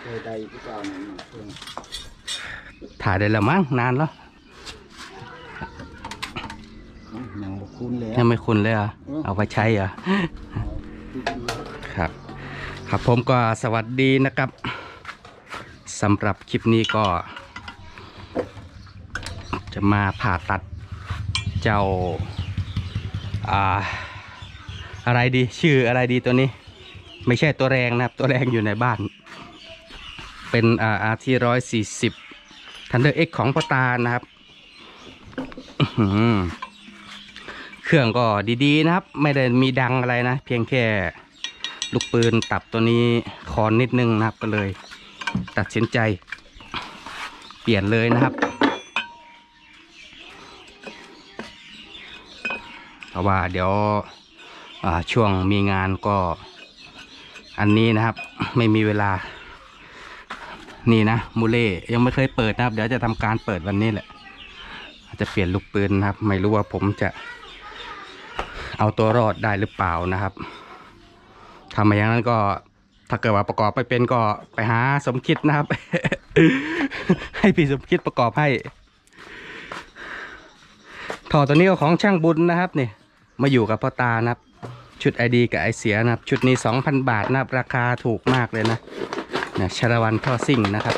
เคยได้ที่เก่าเนี่ยเพิ่งถ่ายได้แล้วมั้งนานแล้วยังบ่คุ้นแล้วยังไม่คุ้นเลยเหรอะอืมเอาไปใช้เหรอะที่ดีครับ ครับผมก็สวัสดีนะครับสำหรับคลิปนี้ก็ จะมาผ่าตัดเจ้าอ่าอะไรดีชื่ออะไรดีตัวนี้ ไม่ใช่ตัวแรงนะครับ ตัวแรงอยู่ในบ้าน เป็นอ่าอาที่ร้อยสี่สิบทันเดอร์เอ็กของพ่อตานะครับเครื่องก็ดีๆนะครับ ไม่ได้มีดังอะไรนะ เพียงแค่ลูกปืนตับตัวนี้คอนนิดนึงนะครับก็เลย ตัดสินใจ เปลี่ยนเลยนะครับ เพราะว่าเดี๋ยวช่วงมีงานก็อันนี้นะครับ ไม่มีเวลา นี่นะมูเล่ยังไม่เคยเปิดนะครับ เดี๋ยวจะทำการเปิดวันนี้แหละอาจจะเปลี่ยนลูกปืนนะครับ ไม่รู้ว่าผมจะ เอาตัวรอดได้หรือเปล่านะครับทำมาอย่างนั้นก็ถ้าเกิดว่าประกอบไปเป็นก็ไปหาสมคิดนะครับ ให้พี่สมคิดประกอบให้ถอดตัวนี้ก็ของช่างบุญนะครับนี่มาอยู่กับพ่อตานะครับ ชุดไอดีกับไอเสียนะครับ ชุดนี้ 2,000 บาทนะครับ ราคาถูกมากเลยนะ นี่ยชาละวันท่อซิ่งนะครับ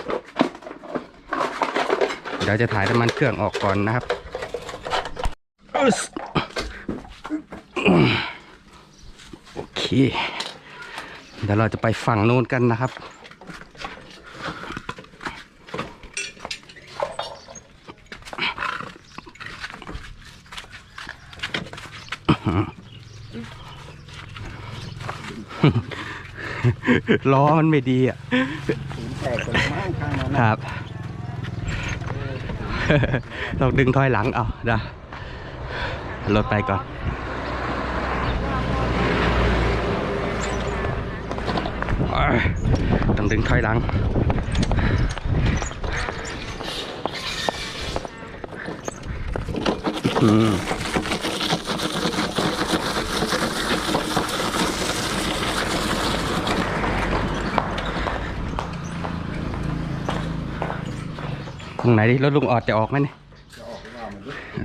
เดี๋ยวจะถ่ายน้ำมันเครื่องออกก่อนนะครับ โอเค เดี๋ยวเราจะไปฝั่งโน้นกันนะครับ ล้อมันไม่ดีอะถึงแตกคนละมั่งข้างนั้นคนะรับ เราดึงถอยหลังเอาเดี๋ยวรถไปก่อน ต้องดึงถอยหลังอืม ตรงไหนดิรถลุงออดจะออกไหมเนี่ย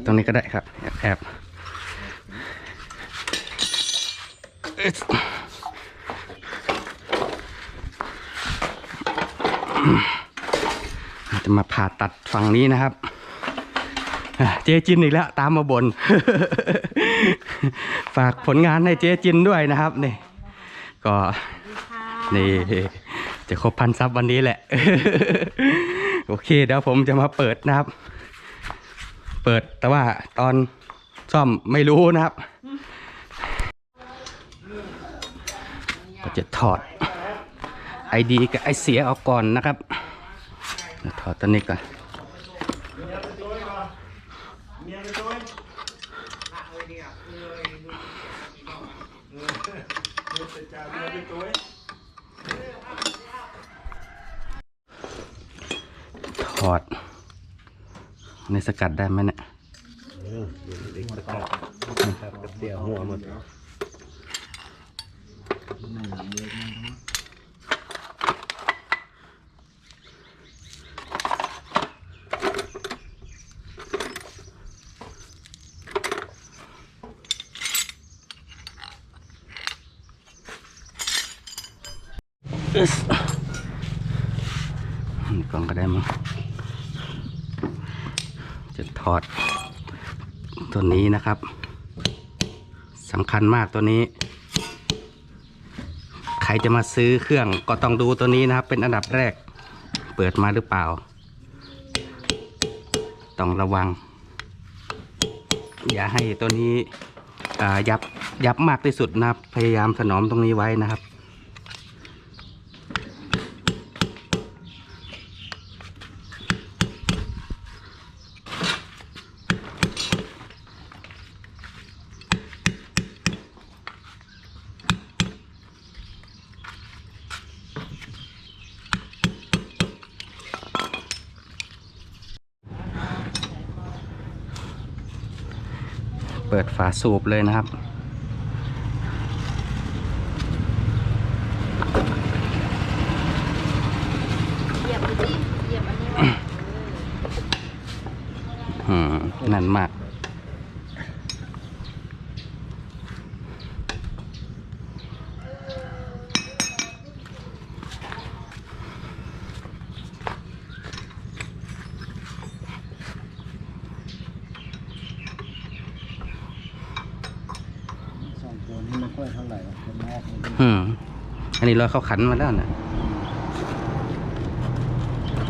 ตรงนี้ก็ได้ครับ แอบแอบอึ๊ดจะมาผ่าตัดฝั่งนี้นะครับอะเจ๊จินอีกแล้ว ตามมาบน ฝากผลงานให้เจ๊จินด้วยนะครับนี่ก็นี่จะครบพันซับวันนี้แหละ โอเค เดี๋ยวผมจะมาเปิดนะครับ เปิดแต่ว่าตอนซ่อมไม่รู้นะครับ ก็จะถอดไอดีกับไอเสียออกก่อนนะครับถอดตัวนี้ก่อนถ อดในสกัดได้ไหมเนี่ยเสียหัวหมด อึ๊สนี่กล่องก็ได้มั้ง จะถอดตัวนี้นะครับสำคัญมากตัวนี้ ใครจะมาซื้อเครื่องก็ต้องดูตัวนี้นะครับ เป็นอันดับแรกเปิดมาหรือเปล่า ต้องระวัง อย่าให้ตัวนี้ยับยับมากที่สุดนะครับ พยายามถนอมตรงนี้ไว้นะครับ เปิดฝาสูบเลยนะครับ อ สิเหยียบอันนี้ไว้ อืมนั่นมาก สอง ตัวนี้ไม่ค่อยเท่าไหร่หรอกคนนอกมันเป็นอืมอันนี้เราเข้าขันมาแล้วนะ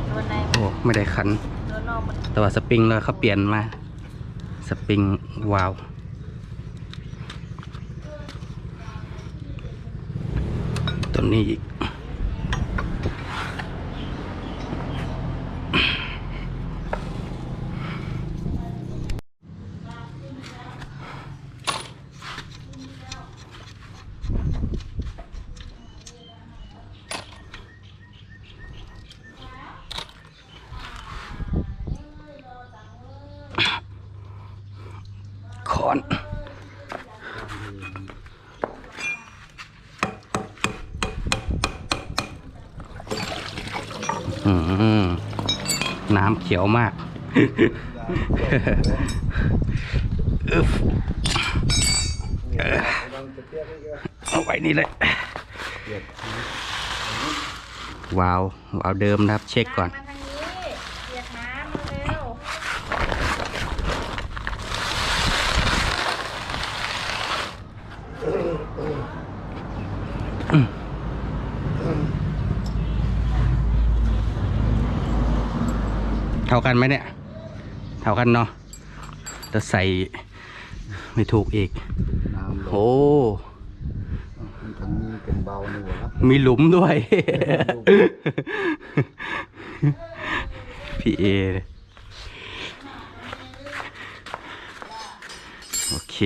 ตัวในโอ้ไม่ได้ขัน ตัวนอกมันแต่ว่าสปริงเราเขาเปลี่ยนมา สปริงวาล์วตัวนี้อีก ค อนอืมน้ำเขียวมากอึ๊บเอาไว้นี่เลยว้าวว้าวเดิมนะครับ เช็คก่อน มาทางนี้เหยียบน้ำเร็ว เท่ากันไหมเนี่ย เท่ากันเนาะแต่ใส่ไม่ถูกอีกน้ำโอ้มันทางนี้เป็นเบานี่หว่าครับมีหลุมด้วย พี่เอ โอเค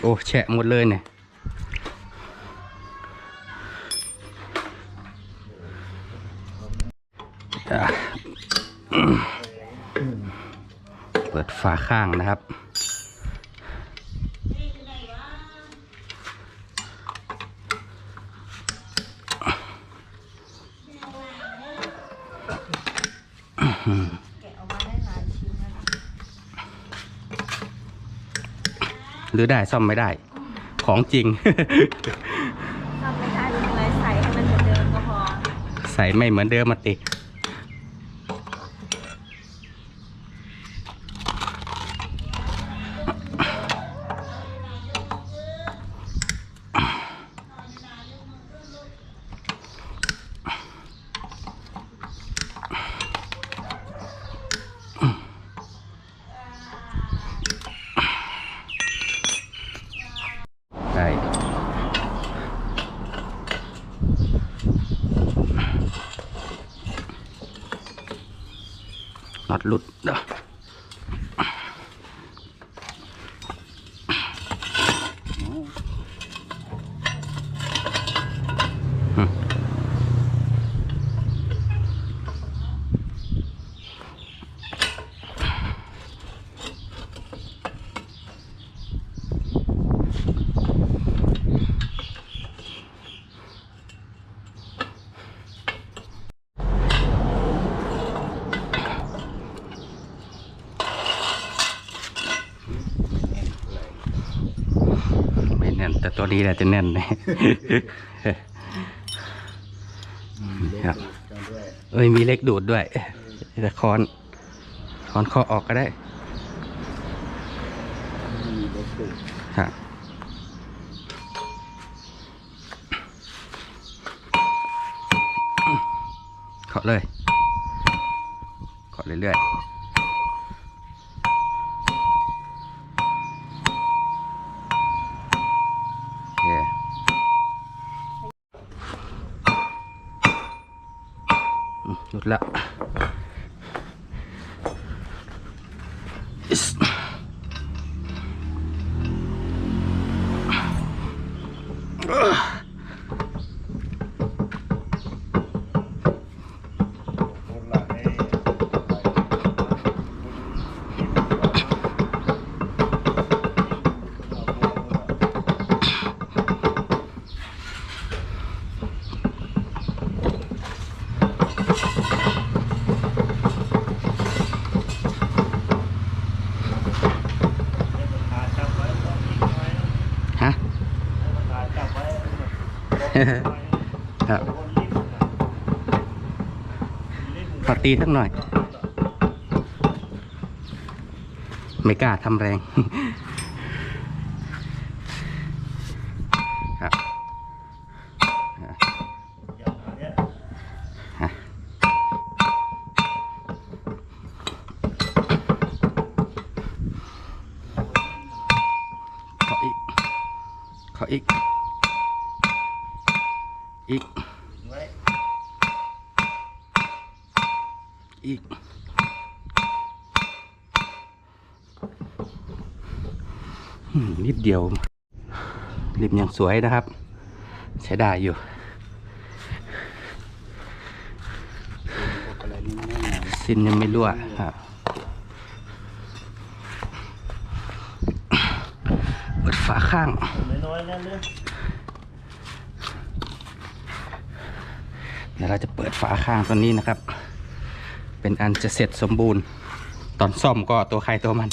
โอ้ แฉะหมดเลยเนี่ย เปิดฝาข้างนะครับแกะออกมาได้หลายชิ้นนะหรือได้ซ่อมไม่ได้ ของจริงทำไม่ได้ดูอะไรใส่ให้มันเหมือนเดิมก็พอ ใส่ไม่เหมือนเดิมมาติ หลุดเด้ออืมไม่ แน่นแต่ตัวนี้แหละจะแน่นเลยครับกันด้วยเอ้ยมีเล็กดูดด้วยแต่คอนคอนคอออกก็ได้มีเล็กดูดครับเคาะเลยเคาะเรื่อยๆ อื ครับขอตีสักหน่อย ไม่กล้าทำแรง อีก นิดเดียว ริมยังสวยนะครับ ใช้ได้อยู่สิ้นยังไม่รั่วครับเปิดฝาข้างเลยเดี๋ยวเราจะเปิดฝาข้างตัวนี้นะครับ เป็นอันจะเสร็จสมบูรณ์ ตอนซ่อมก็ตัวใครตัวมัน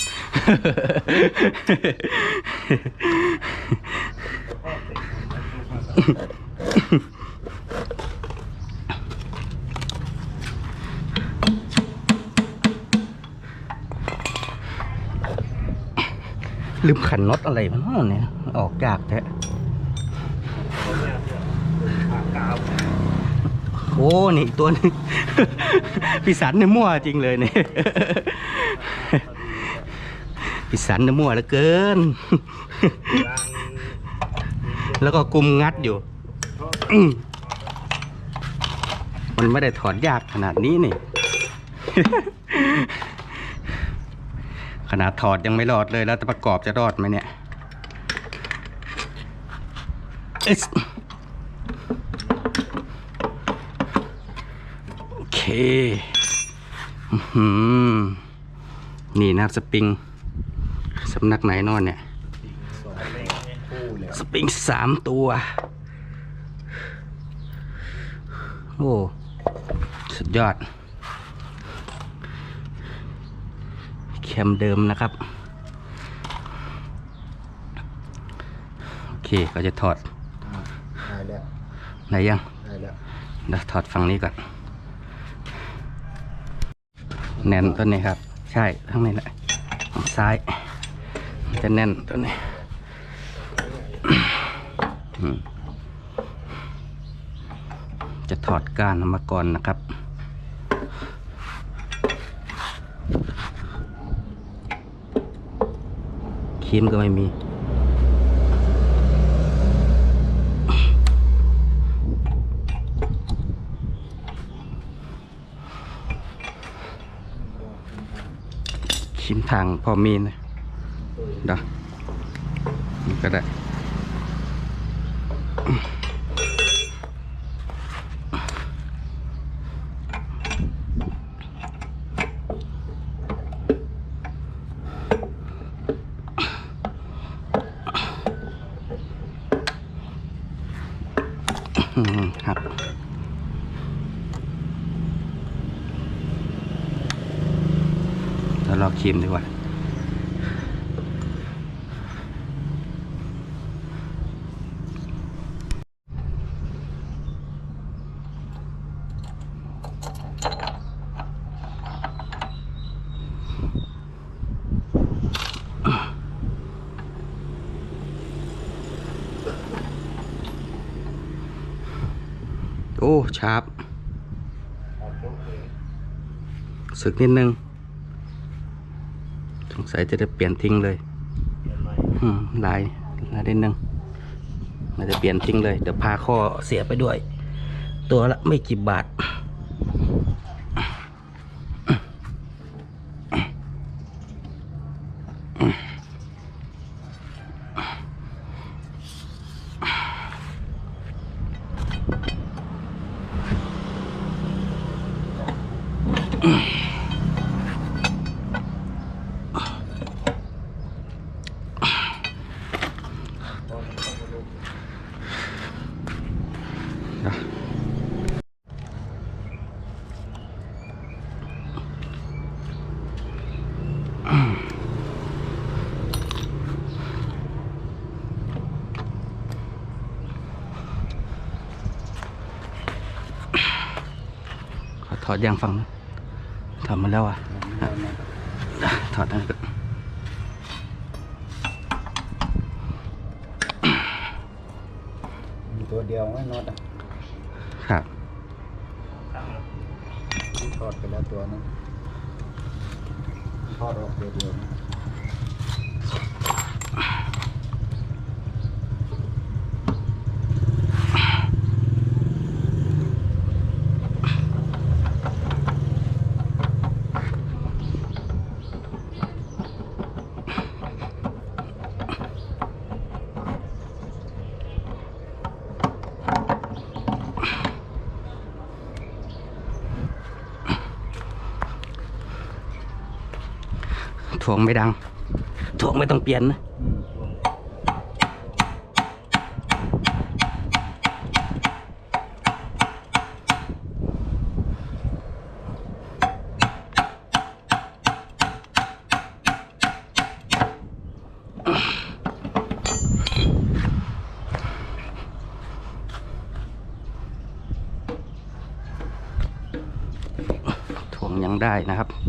ลืมขันน็อตอะไรมันเนี่ย ออกยากแท้โอ้ นี่อีกตัวนึง พี่สันเนี่ยมั่วจริงเลยเนี่ยพี่สันเนี่ยมั่วเหลือเกิน แล้วก็กุมงัดอยู่มมันไม่ได้ถอดยากขนาดนี้นี่ขนาดถอดยังไม่รอดเลยแล้วจะประกอบจะรอดไหมเนี่ยเอ๊ะโอเคอื้อหือ นี่นะครับสปริง สำนักไหนนอนเนี่ยคู่เลยสปริงสามตัว โอ้ สุดยอด แคมเดิมนะครับ โอเคก็จะถอด ได้แล้วไหนยัง ได้แล้วเดี๋ยวถอดฝั่งนี้ก่อน แน่นตัวนี้ครับ ใช่ทั้งนี้แหละซ้ายจะแน่นตัวนี้จะถอดก้านออกมาก่อนนะครับ ครีมก็ไม่มี ชิ้นทางพอมีนะเดี๋ยวก็ได้ อืมครับ แล้วเรา ชิมดีกว่า โอ้ ชาร์ปสึกนิดนึง สงสัยจะได้เปลี่ยนทิ้งเลยอืมลายลายนิดนึงเราจะเปลี่ยนทิ้งเลย เดี๋ยวพาข้อเสียไปด้วย ตัวละไม่กี่บาท โถ อดยางฝั่งนู้นถอดมาแล้วอะถอดได้ก็มีตัวเดียวไม่น็อตอะครับทอดไปแล้วตัวนึงทอดออกตัวเดียวนะ วงไม่ดังถ่วงไม่ต้องเปลี่ยนนะถ่วงยังได้นะครับ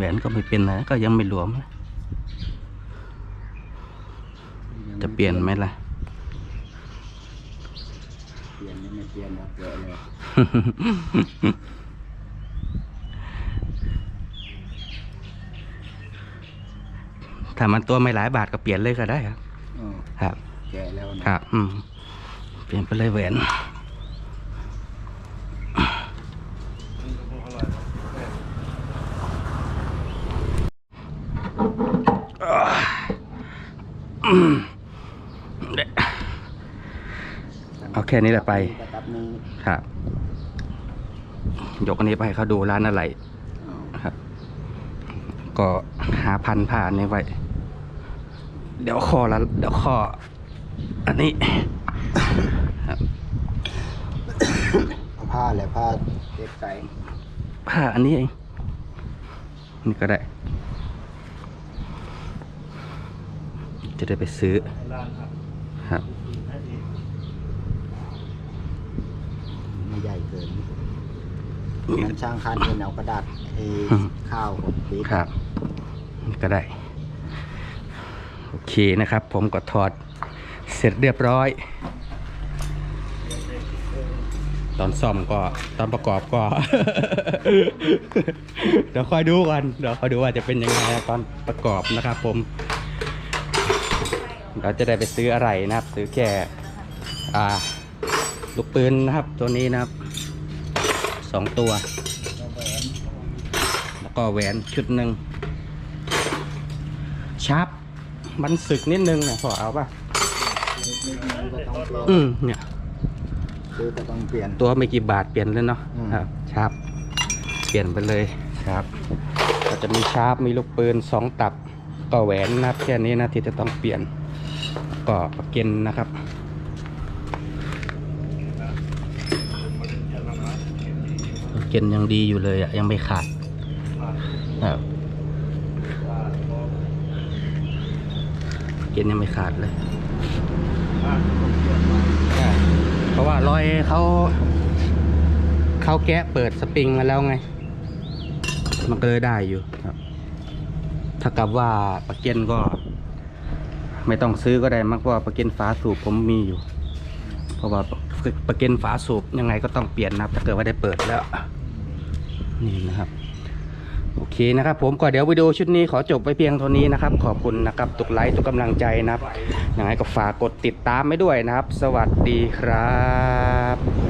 หวนก็ไม่เป็นนะ ก็ยังไม่รวมนะจะเปลี่ยนไหมล่ะ เปลี่ยนนี่ไม่เปลี่ยนนะเปลี่ยนเลยถ้ามันตัวไม่หลายบาทก็เปลี่ยนเลยก็ได้ครับอ๋อครับ แกะแล้วนะครับ อืม เปลี่ยนไปเลยแหวน เอา แค่นี้แหละไป กระตับหนึงครับ ยกอันนี้ไปให้เขาดูร้านอะไรอ๋อครับ ก็หาพันผ้าอันนี้ไว้ เดี๋ยวข้อละเดี๋ยวข้อ อันนี้ครับเอาผ้าแหละผ้าเก็บใส่ผ้าอันนี้เอง นี่ก็ได้ จะได้ไปซื้อครับ ไม่ ใหญ่เกินนั้นช่างคันเป็นเอากระดาษไอ้อืมข้าวของปี๊บครับนี่ก็ได้ โอเคนะครับ ผมก็ถอดเสร็จเรียบร้อย ตอนซ่อมก็ตอนประกอบก็ เดี๋ยวคอยดูกันเดี๋ยวคอยดูว่าจะเป็นยังไงตอนประกอบนะครับ ผมเราจะได้ไปซื้ออะไรนะครับ ซื้อแค่อ่า ลูกปืนนะครับตัวนี้นะครับสองตัว แล้วก็แหวนชุดหนึ่งชาร์ปมันสึกนิดนึงนะพอเอาป่ะก็ต้องเปลี่ยนอืมเนี่ยซื้อก็ต้องเปลี่ยนตัวไม่กี่บาทเปลี่ยนเลยเนาะอืมครับชาร์ปเปลี่ยนไปเลยครับ ก็จะมีชาร์ปมีลูกปืนสองตับก็แหวนนะครับแค่นี้นะที่จะต้องเปลี่ยนก็ประเก็นนะครับ ประ เกนยังดีอยู่เลยอะ ยังไม่ขาดครับเกนยังไม่ขาดเลย เพราะว่ารอยเขาเขาแกะเปิดสปริงมาแล้วไง มันก็เลยได้อยู่ครับ ถ้ากับว่าปลาเกนก็ ไม่ต้องซื้อก็ได้มากว่าปลาเก็นฝาสูบผมมีอยู่ เพราะว่าปลาเก็นฝาสูบยังไงก็ต้องเปลี่ยนนะครับ ถ้าเกิดว่าได้เปิดแล้ว นี่นะครับ โอเคนะครับ ผมก็เดี๋ยววิดีโอชุดนี้ขอจบไปเพียงเท่านี้นะครับ ขอบคุณนะครับทุกไลค์ทุกกำลังใจนะครับยังไงก็ฝากกดติดตามไว้ด้วยนะครับ สวัสดีครับ